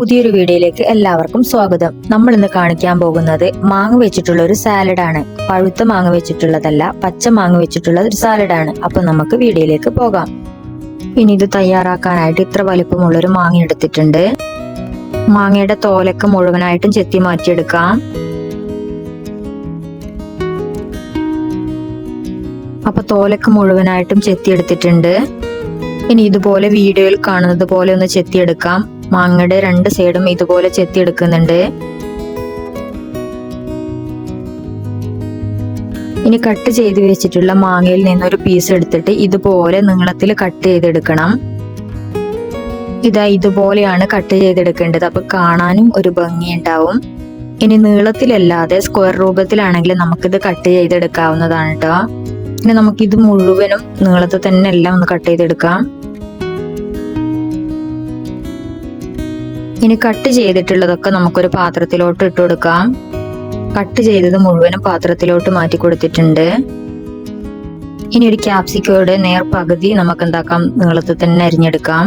പുതിയൊരു വീഡിയോയിലേക്ക് എല്ലാവർക്കും സ്വാഗതം. നമ്മൾ ഇന്ന് കാണിക്കാൻ പോകുന്നത് മാങ്ങ വെച്ചിട്ടുള്ള ഒരു സാലഡ് ആണ്. പഴുത്ത മാങ്ങ വെച്ചിട്ടുള്ളതല്ല പച്ച മാങ്ങ വെച്ചിട്ടുള്ള ഒരു സാലഡ് ആണ്. അപ്പൊ നമുക്ക് വീഡിയോയിലേക്ക് പോകാം. ഇനി ഇത് തയ്യാറാക്കാനായിട്ട് ഇത്ര വലിപ്പമുള്ള ഒരു മാങ്ങ എടുത്തിട്ടുണ്ട്. മാങ്ങയുടെ തോലൊക്കെ മുഴുവനായിട്ടും ചെത്തി മാറ്റിയെടുക്കാം. അപ്പൊ തോലൊക്കെ മുഴുവനായിട്ടും ചെത്തിയെടുത്തിട്ടുണ്ട്. ഇനി ഇതുപോലെ വീഡിയോയിൽ കാണുന്നത് പോലെ ഒന്ന് ചെത്തിയെടുക്കാം. മാങ്ങയുടെ രണ്ട് സൈഡും ഇതുപോലെ ചെത്തിയെടുക്കുന്നുണ്ട്. ഇനി കട്ട് ചെയ്ത് വെച്ചിട്ടുള്ള മാങ്ങയിൽ നിന്ന് ഒരു പീസ് എടുത്തിട്ട് ഇതുപോലെ നീളത്തിൽ കട്ട് ചെയ്തെടുക്കണം. ഇതാ ഇതുപോലെയാണ് കട്ട് ചെയ്തെടുക്കേണ്ടത്. അപ്പൊ കാണാനും ഒരു ഭംഗി ഉണ്ടാവും ഇനി നീളത്തിലല്ലാതെ സ്ക്വയർ രൂപത്തിലാണെങ്കിൽ നമുക്കിത് കട്ട് ചെയ്തെടുക്കാവുന്നതാണ് കേട്ടോ ഇനി നമുക്കിത് മുഴുവനും നീളത്തിൽ തന്നെ എല്ലാം ഒന്ന് കട്ട് ചെയ്തെടുക്കാം. ഇനി കട്ട് ചെയ്തിട്ടുള്ളതൊക്കെ നമുക്കൊരു പാത്രത്തിലോട്ട് ഇട്ട് കൊടുക്കാം. കട്ട് ചെയ്തത് മുഴുവനും പാത്രത്തിലോട്ട് മാറ്റി കൊടുത്തിട്ടുണ്ട്. ഇനി ഒരു ക്യാപ്സിക്കോയുടെ നേർ പകുതി നമുക്ക് എന്താക്കാം നീളത്തിൽ തന്നെ അരിഞ്ഞെടുക്കാം.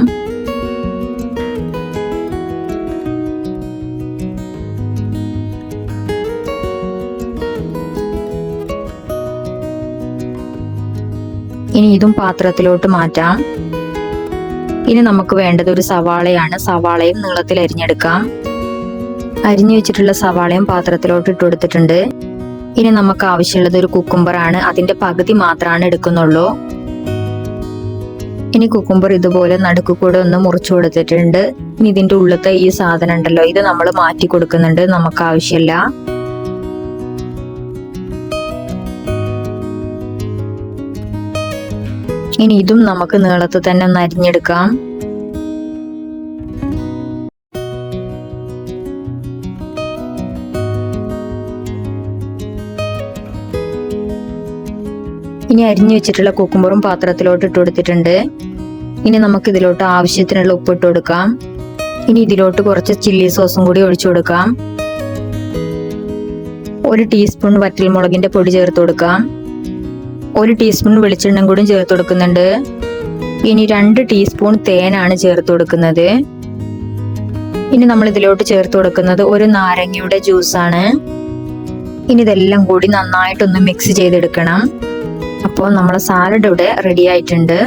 ഇനി ഇതും പാത്രത്തിലോട്ട് മാറ്റാം. ഇനി നമുക്ക് വേണ്ടത് ഒരു സവാളയാണ്. സവാളയും നീളത്തിൽ അരിഞ്ഞെടുക്കാം. അരിഞ്ഞു വെച്ചിട്ടുള്ള സവാളയും പാത്രത്തിലോട്ട് ഇട്ട് കൊടുത്തിട്ടുണ്ട്. ഇനി നമുക്ക് ആവശ്യമുള്ളത് ഒരു കുക്കുംബർ ആണ്. അതിന്റെ പകുതി മാത്രമാണ് എടുക്കുന്നുള്ളൂ. ഇനി കുക്കുംബർ ഇതുപോലെ നടുക്ക് കൂടെ ഒന്ന് മുറിച്ചു കൊടുത്തിട്ടുണ്ട്. ഇനി ഇതിന്റെ ഉള്ളത്തെ ഈ സാധനം ഉണ്ടല്ലോ ഇത് നമ്മൾ മാറ്റി കൊടുക്കുന്നുണ്ട്. നമുക്ക് ആവശ്യമില്ല. ഇനി ഇതും നമുക്ക് നീളത്ത് തന്നെ ഒന്ന് അരിഞ്ഞെടുക്കാം ഇനി അരിഞ്ഞു വെച്ചിട്ടുള്ള കുക്കുമ്പറും പാത്രത്തിലോട്ട് ഇട്ട് കൊടുത്തിട്ടുണ്ട്. ഇനി നമുക്ക് ഇതിലോട്ട് ആവശ്യത്തിനുള്ള ഉപ്പ് ഇട്ട് കൊടുക്കാം. ഇനി ഇതിലോട്ട് കുറച്ച് ചില്ലി സോസും കൂടി ഒഴിച്ചു കൊടുക്കാം. ഒരു ടീസ്പൂൺ വറ്റൽമുളകിന്റെ പൊടി ചേർത്ത് കൊടുക്കാം. ഒരു ടീസ്പൂൺ വെളിച്ചെണ്ണയും കൂടി ചേർത്ത് കൊടുക്കുന്നുണ്ട്. ഇനി രണ്ട് ടീസ്പൂൺ തേനാണ് ചേർത്ത് കൊടുക്കുന്നത്. ഇനി നമ്മൾ ഇതിലോട്ട് ചേർത്ത് കൊടുക്കുന്നത് ഒരു നാരങ്ങയുടെ ജ്യൂസാണ് ഇനി ഇതെല്ലാം കൂടി നന്നായിട്ടൊന്ന് മിക്സ് ചെയ്തെടുക്കണം. അപ്പോൾ നമ്മളെ സാലഡ് ഇവിടെ റെഡി ആയിട്ടുണ്ട്.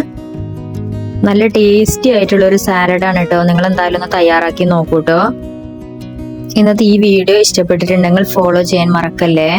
നല്ല ടേസ്റ്റി ആയിട്ടുള്ള ഒരു സാലഡാണ് കേട്ടോ. നിങ്ങൾ എന്തായാലും ഒന്ന് തയ്യാറാക്കി നോക്കൂട്ടോ ഇന്നത്തെ ഈ വീഡിയോ ഇഷ്ടപ്പെട്ടിട്ടുണ്ടെങ്കിൽ ഫോളോ ചെയ്യാൻ മറക്കല്ലേ?